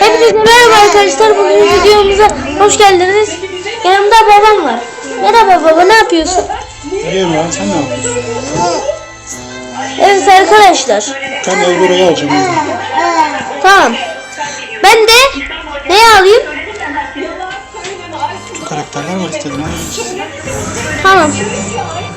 Hepinize merhaba arkadaşlar. Bugün videomuza hoş geldiniz. Yanımda babam var. Merhaba baba ne yapıyorsun? İyiyim ya sen ne yapıyorsun? Evet arkadaşlar. Ben Elgora'yı alacağım. Tamam. Ben de ne alayım? Karakterler var istedim.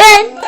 Ben